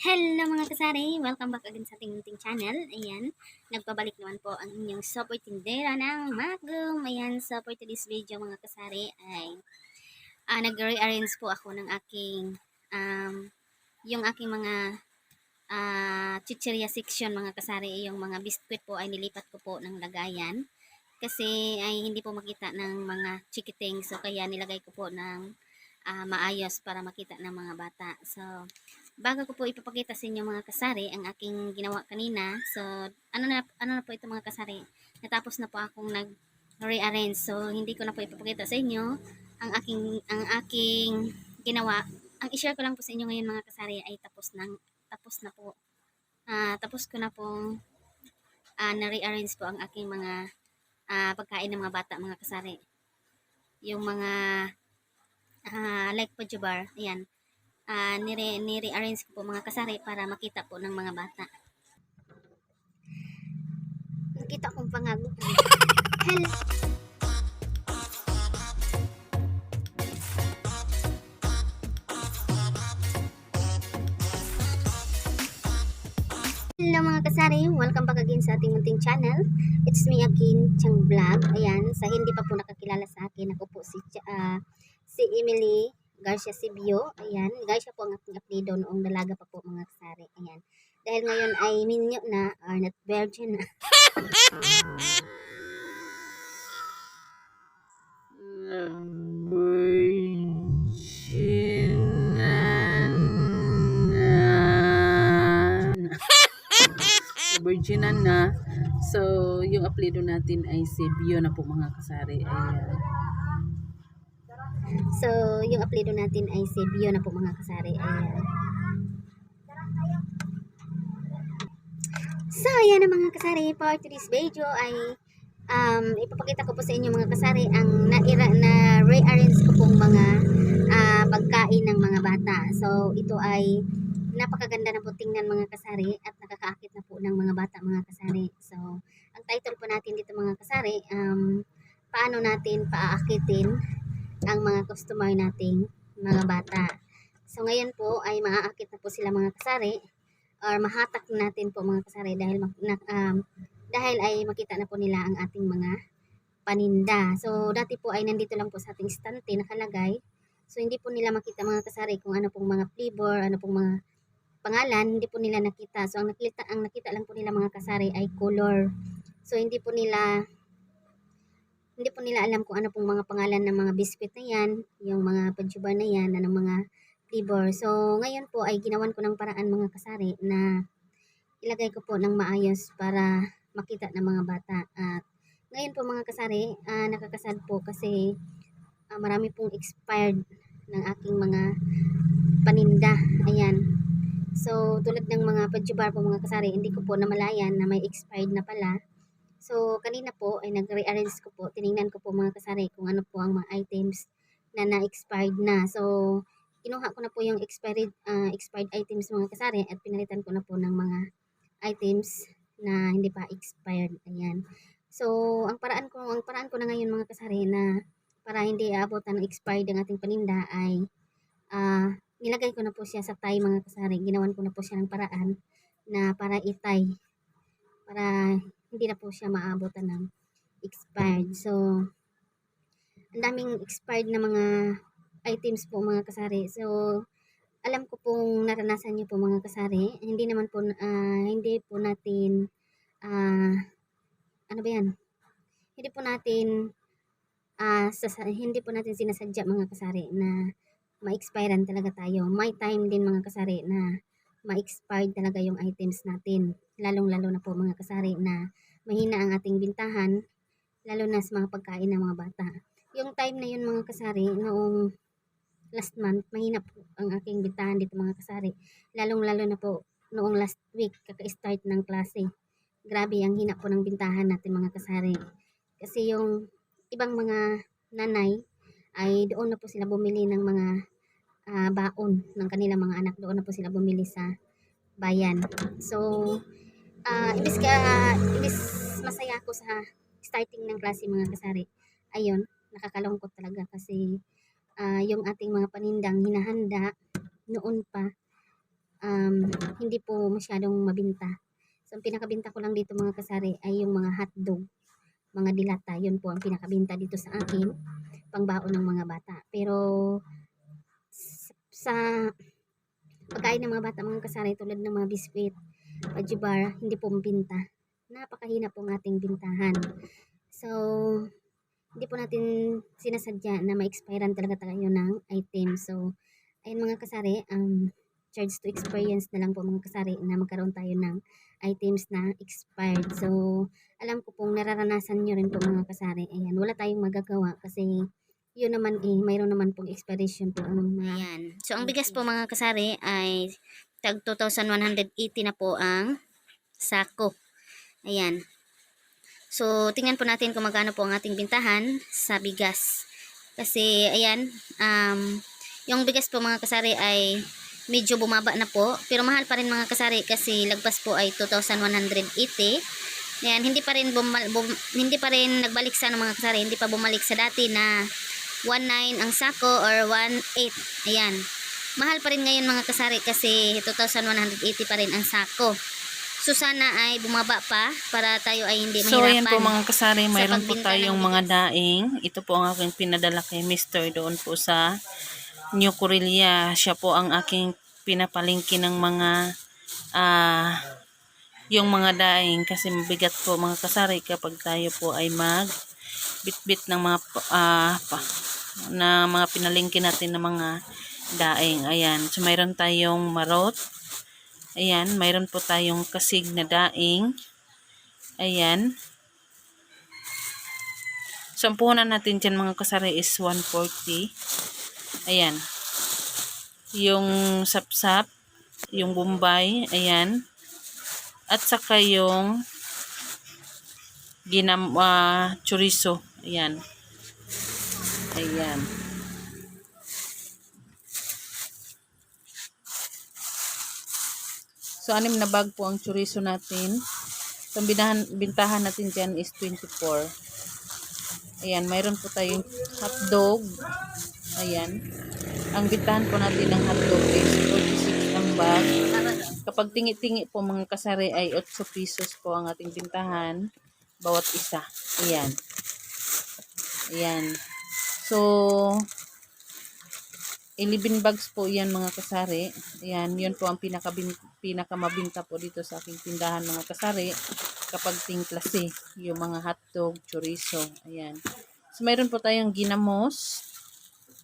Hello mga kasari! Welcome back again sa ating munting channel. Ayan, nagpabalik naman po ang inyong super tindera ng Magum. Ayan, so for today's video mga kasari ay ah, nag-rearrange po ako ng aking um, yung aking mga ah, chicheria section mga kasari. Yung mga biscuit po ay nilipat ko po ng lagayan. Kasi ay hindi po makita ng mga chikiting. So kaya nilagay ko po ng ah, maayos para makita ng mga bata. So bago ko po ipapakita sa inyo mga kasari ang aking ginawa kanina. So, ano na, ano na po ito mga kasari. Natapos na po akong nag rearrange. So, hindi ko na po ipapakita sa inyo ang aking ang aking ginawa. Ang i-share ko lang po sa inyo ngayon mga kasari ay tapos nang tapos na po. Ah, tapos ko na pong ah, na-rearrange po ang aking mga ah, pagkain ng mga bata mga kasari. Yung mga ah, like pajubar, ayan uh, nire, nire-arrange ko po mga kasari para makita po ng mga bata. Nakita kong pangago. Hello. Hello mga kasari, welcome back again sa ating munting channel. It's me again, Chang Vlog. Ayan, sa hindi pa po nakakilala sa akin, ako po si, uh, si Emily Garcia Sibio. Ayan, siya po ang aking apelido noong dalaga pa po mga kasari. Ayan. Dahil ngayon ay minyo na, or not virgin na. Virginan na. So, yung apelido natin ay si Bio na po mga kasari. Ayan. So, yung apelido natin ay si Bio na po mga kasari. Ayan. So, ayan na mga kasari. For today's video ay um, ipapakita ko po sa inyo mga kasari ang naira, na rearrange ko pong mga uh, pagkain ng mga bata. So, ito ay napakaganda na po tingnan mga kasari at nakakaakit na po ng mga bata mga kasari. So, ang title po natin dito mga kasari, um, paano natin paaakitin ang mga customer nating mga bata. So, ngayon po ay maaakit na po sila mga kasari or mahatak natin po mga kasari dahil na, um, dahil ay makita na po nila ang ating mga paninda. So, dati po ay nandito lang po sa ating stante nakalagay. So, hindi po nila makita mga kasari kung ano pong mga flavor, ano pong mga pangalan, hindi po nila nakita. So, ang nakita, ang nakita lang po nila mga kasari ay color. So, hindi po nila hindi po nila alam kung ano pong mga pangalan ng mga biscuit na yan, yung mga pajuba na yan, ng mga flavor. So, ngayon po ay ginawan ko ng paraan mga kasari na ilagay ko po ng maayos para makita ng mga bata. At ngayon po mga kasari, uh, nakakasad po kasi uh, marami pong expired ng aking mga paninda. Ayan. So, tulad ng mga pajubar po mga kasari, hindi ko po namalayan na may expired na pala. So, kanina po ay nag-rearrange ko po. Tiningnan ko po mga kasari kung ano po ang mga items na na-expired na. So, kinuha ko na po yung expired, uh, expired items mga kasari at pinalitan ko na po ng mga items na hindi pa expired. Ayan. So, ang paraan ko, ang paraan ko na ngayon mga kasari na para hindi aabotan ng expired ang ating paninda ay uh, nilagay ko na po siya sa tie mga kasari. Ginawan ko na po siya ng paraan na para itay. Para hindi na po siya maabutan ng expired. So, ang daming expired na mga items po mga kasari. So, alam ko pong naranasan niyo po mga kasari. Hindi naman po, uh, hindi po natin, uh, ano ba yan? Hindi po natin, uh, sasa, hindi po natin sinasadya mga kasari na ma-expirean talaga tayo. May time din mga kasari na ma-expired talaga yung items natin. Lalong-lalo na po mga kasari na mahina ang ating bintahan, lalo na sa mga pagkain ng mga bata. Yung time na yun mga kasari, noong last month, mahina po ang aking bintahan dito mga kasari. Lalong-lalo na po noong last week, kaka-start ng klase. Grabe ang hina po ng bintahan natin mga kasari. Kasi yung ibang mga nanay ay doon na po sila bumili ng mga uh, baon ng kanilang mga anak. Doon na po sila bumili sa bayan. So, uh, imbis, ka, imbis masaya ako sa starting ng klase mga kasari, ayun, nakakalungkot talaga kasi uh, yung ating mga panindang hinahanda noon pa um, hindi po masyadong mabinta. So, ang pinakabinta ko lang dito mga kasari ay yung mga hotdog, mga dilata. Yun po ang pinakabinta dito sa akin, pangbaon ng mga bata. Pero, sa pagkain ng mga bata, mga kasari, tulad ng mga biskwit, pajubar, hindi po mabinta. Napakahina po ng ating bintahan. So, hindi po natin sinasadya na ma-expirean talaga tayo ng item. So, ayun mga kasari, um, charge to experience na lang po mga kasari na magkaroon tayo ng items na expired. So, alam ko pong nararanasan nyo rin po mga kasari. Ayan, wala tayong magagawa kasi yun naman eh, mayroon naman pong expiration po ang mga... Ayan. So, ang bigas po mga kasari ay tag 2,180 na po ang sako. Ayan. So, tingnan po natin kung magkano po ang ating bintahan sa bigas. Kasi, ayan, um, yung bigas po mga kasari ay medyo bumaba na po. Pero mahal pa rin mga kasari kasi lagpas po ay 2,180. Ayan, hindi pa rin bumal, bum- hindi pa rin nagbalik sa ano, mga kasari, hindi pa bumalik sa dati na 1.9 ang sako or 1.8. Ayan. Mahal pa rin ngayon mga kasari kasi 2,180 pa rin ang sako. So sana ay bumaba pa para tayo ay hindi So, ayan mahirapan. po mga kasari, mayroon po tayong ng mga daing. Ito po ang aking pinadala kay Mr. doon po sa New Corelia. Siya po ang aking pinapalingki ng mga ah yung mga daing kasi mabigat po mga kasari kapag tayo po ay mag bitbit ng mga ah pa, na mga pinalingki natin ng mga daing. Ayan. So, mayroon tayong marot. Ayan. Mayroon po tayong kasig na daing. Ayan. So, ang puhunan natin dyan mga kasari is 140. Ayan. Yung sapsap, yung bombay, ayan. At saka yung ginam, ah, chorizo. Ayan. Ayan. So, anim na bag po ang chorizo natin. So, binahan, bintahan natin dyan is 24. Ayan, mayroon po tayong hotdog. Ayan. Ang bintahan po natin ng hotdog is 46 ang bag. Kapag tingi-tingi po mga kasari ay 8 pesos po ang ating bintahan bawat isa. Ayan. Ayan. So, 11 bags po yan mga kasari. Ayan, yun po ang pinakabin, pinakamabinta po dito sa aking tindahan mga kasari kapag tingklase, yung mga hotdog, chorizo. Ayan. So, mayroon po tayong ginamos.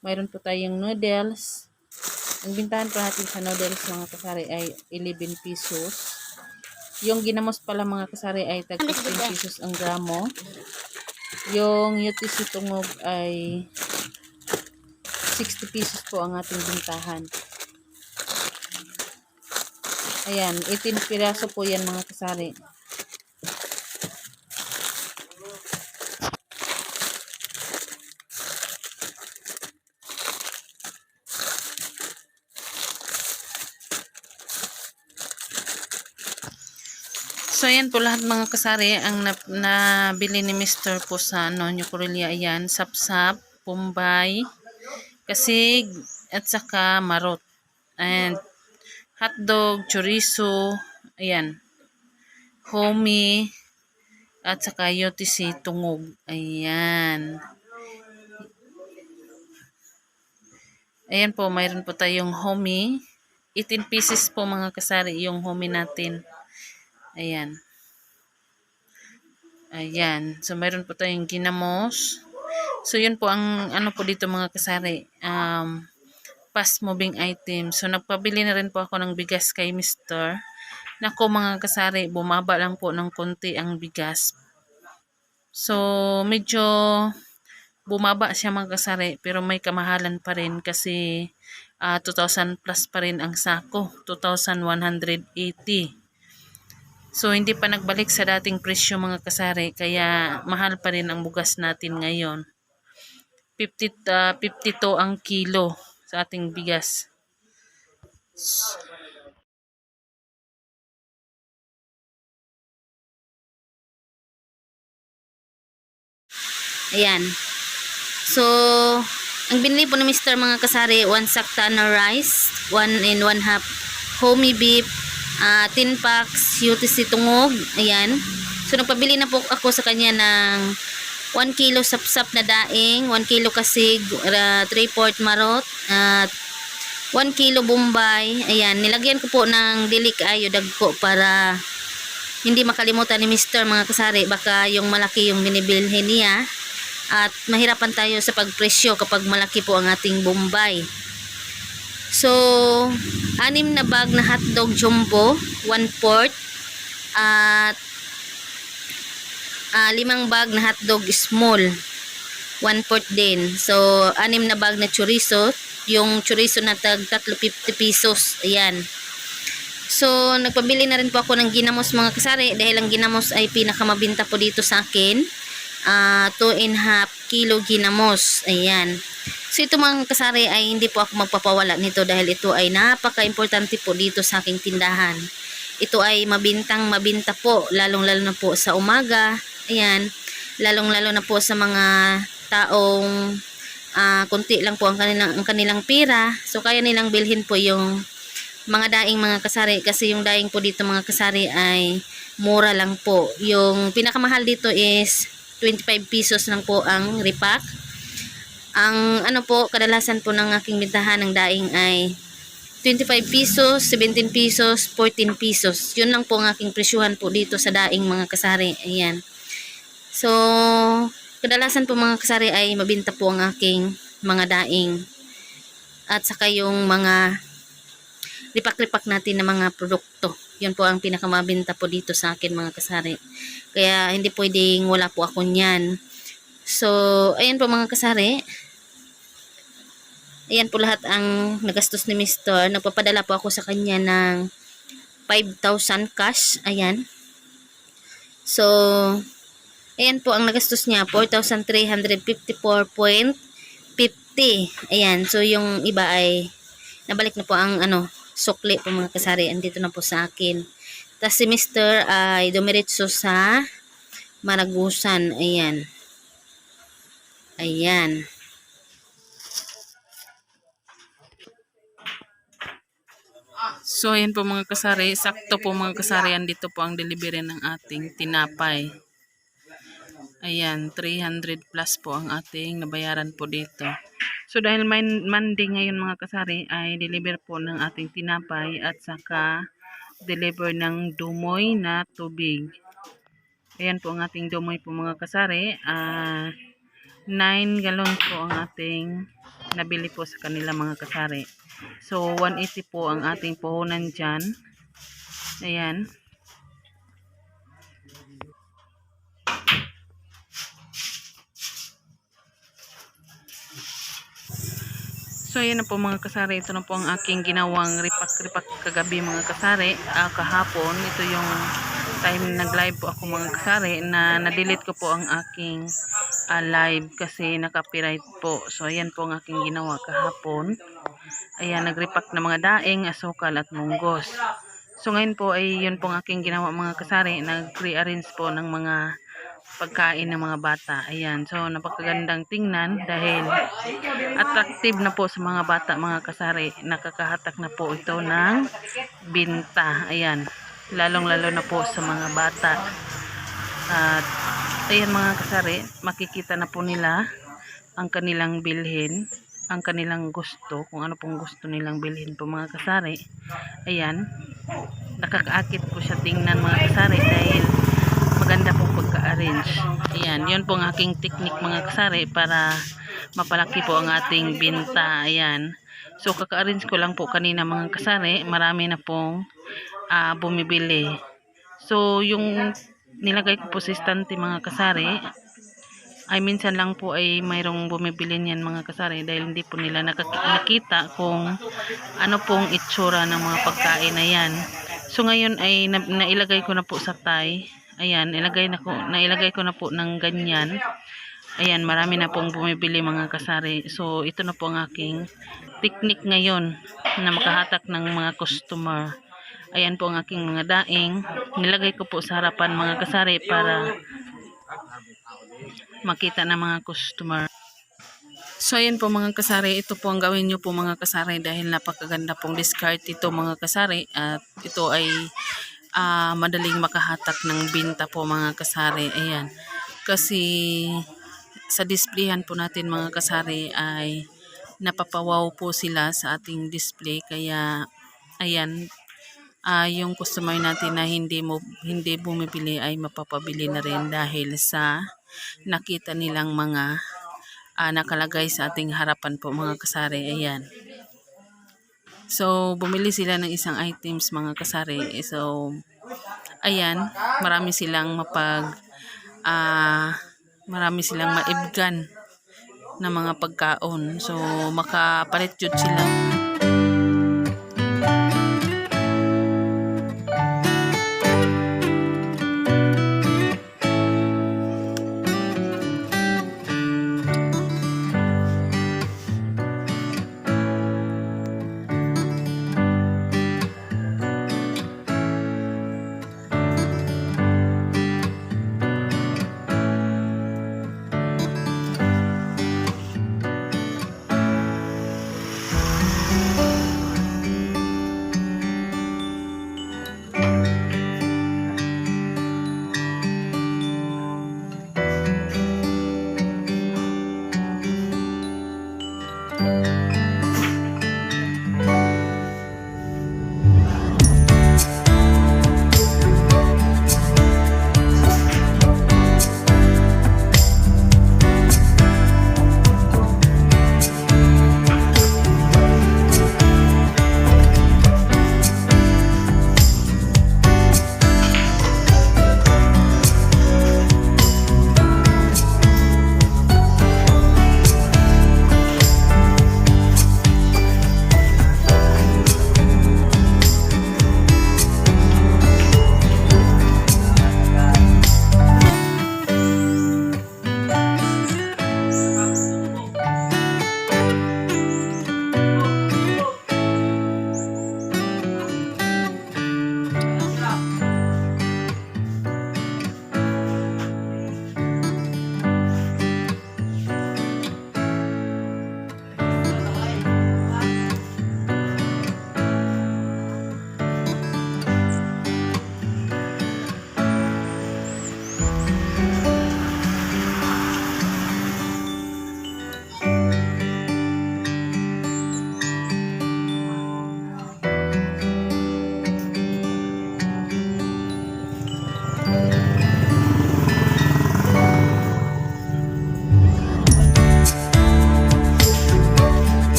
Mayroon po tayong noodles. Ang bintahan po natin sa noodles mga kasari ay 11 pesos. Yung ginamos pala mga kasari ay tag 15 pesos ang gramo. Yung UTC tungog ay 60 pesos po ang ating bintahan. Ayan, 18 piraso po yan mga kasari. Ayan po lahat mga kasari ang na, nabili ni Mr. po sa ano, New. Ayan, sapsap, pumbay, kasig, at saka marot. And hotdog, chorizo, ayan, homie, at saka UTC tungog. Ayan. Ayan po, mayroon po tayong homie. 18 pieces po mga kasari yung homie natin. Ayan. Ayan. So, mayroon po tayong ginamos. So, yun po ang ano po dito mga kasari. Um, fast moving item. So, nagpabili na rin po ako ng bigas kay Mr. Nako mga kasari, bumaba lang po ng konti ang bigas. So, medyo bumaba siya mga kasari pero may kamahalan pa rin kasi ah, 2,000 plus pa rin ang sako. 2,180. So, hindi pa nagbalik sa dating presyo mga kasari, kaya mahal pa rin ang bugas natin ngayon. 50, ah, 52 ang kilo sa ating bigas. Ayan. So, ang binili po ni Mr. mga kasari, one sack tanner rice, one and one half homey beef, ah, 10 packs, UTC tungog, ayan. So nagpabili na po ako sa kanya ng 1 kilo sapsap na daing, 1 kilo kasig, 3 port marot, at 1 kilo bombay. Ayan, nilagyan ko po ng dilik ayo dagko para hindi makalimutan ni Mr. mga kasari baka yung malaki yung binibilhin niya at mahirapan tayo sa pagpresyo kapag malaki po ang ating bombay. So, anim na bag na hotdog jumbo, 1 port, at ah, limang bag na hotdog small, 1 port din. So, anim na bag na chorizo, yung chorizo na tag 350 pesos, ayan. So, nagpabili na rin po ako ng ginamos mga kasari dahil ang ginamos ay pinakamabinta po dito sa akin. Ah, 2 and a half kilo ginamos. Ayan. So, ito mga kasari ay hindi po ako magpapawala nito dahil ito ay napaka-importante po dito sa aking tindahan. Ito ay mabintang mabinta po, lalong-lalo na po sa umaga. Ayan. Lalong-lalo na po sa mga taong ah, kunti lang po ang kanilang, ang kanilang pira. So, kaya nilang bilhin po yung mga daing mga kasari kasi yung daing po dito mga kasari ay mura lang po. Yung pinakamahal dito is 25 pesos lang po ang repack. Ang ano po, kadalasan po ng aking bintahan ng daing ay 25 pesos, 17 pesos, 14 pesos. Yun lang po ang aking presyuhan po dito sa daing mga kasari. Ayan. So, kadalasan po mga kasari ay mabinta po ang aking mga daing. At saka yung mga lipak-lipak natin ng mga produkto. Yun po ang pinakamabinta po dito sa akin mga kasari. Kaya hindi pwedeng wala po ako niyan. So, ayan po mga kasari. Ayan po lahat ang nagastos ni Mr. Nagpapadala po ako sa kanya ng 5,000 cash. Ayan. So, ayan po ang nagastos niya. 4,354.50. Ayan. So, yung iba ay nabalik na po ang ano, sukli po mga kasari. Andito na po sa akin. Tapos si Mr. ay dumiretso sa Maragusan. Ayan. Ayan. So, ayan po mga kasari. Sakto po mga kasari. Andito po ang delivery ng ating tinapay. Ayan, 300 plus po ang ating nabayaran po dito. So, dahil may Monday ngayon mga kasari, ay deliver po ng ating tinapay at saka deliver ng dumoy na tubig. Ayan po ang ating dumoy po mga kasari. Ah, 9 gallon po ang ating nabili po sa kanila mga kasari. So, 180 po ang ating puhunan dyan. Ayan. So, ayan na po mga kasari. Ito na po ang aking ginawang ripak-ripak kagabi mga kasari. Ah, kahapon, ito yung time na nag-live po ako mga kasari na na-delete ko po ang aking ah, live kasi naka-copyright po. So, ayan po ang aking ginawa kahapon. Ayan, nag-repack na mga daing, asukal at munggos. So, ngayon po ay yun pong aking ginawa mga kasari. Nag-rearrange po ng mga pagkain ng mga bata. Ayan, so napakagandang tingnan dahil attractive na po sa mga bata mga kasari. Nakakahatak na po ito ng binta. Ayan, lalong-lalo na po sa mga bata. At ayan mga kasari, makikita na po nila ang kanilang bilhin, ang kanilang gusto, kung ano pong gusto nilang bilhin po mga kasari. Ayan, nakakaakit po siya tingnan mga kasari dahil maganda pong pagka-arrange. Ayan, yun pong aking technique mga kasari para mapalaki po ang ating binta. Ayan. So, kaka-arrange ko lang po kanina mga kasari. Marami na pong ah, bumibili. So, yung nilagay ko po sa estante mga kasari, ay minsan lang po ay mayroong bumibili niyan mga kasari dahil hindi po nila nakita kung ano pong itsura ng mga pagkain na yan. So ngayon ay na- nailagay ko na po sa tay. Ayan, ilagay na ko, nailagay ko na po ng ganyan. Ayan, marami na pong bumibili mga kasari. So ito na po ang aking technique ngayon na makahatak ng mga customer. Ayan po ang aking mga daing. Nilagay ko po sa harapan mga kasari para makita ng mga customer. So ayan po mga kasari, ito po ang gawin nyo po mga kasari dahil napakaganda pong discard ito mga kasari at ito ay ah, madaling makahatak ng binta po mga kasari. Ayan. Kasi sa displayhan po natin mga kasari ay napapawaw po sila sa ating display kaya ayan ah yung customer natin na hindi mo hindi bumibili ay mapapabili na rin dahil sa nakita nilang mga ah, nakalagay sa ating harapan po mga kasari. Ayan. So, bumili sila ng isang items mga kasari. So, ayan, marami silang mapag ah marami silang maibgan na mga pagkaon. So, makapalit jud sila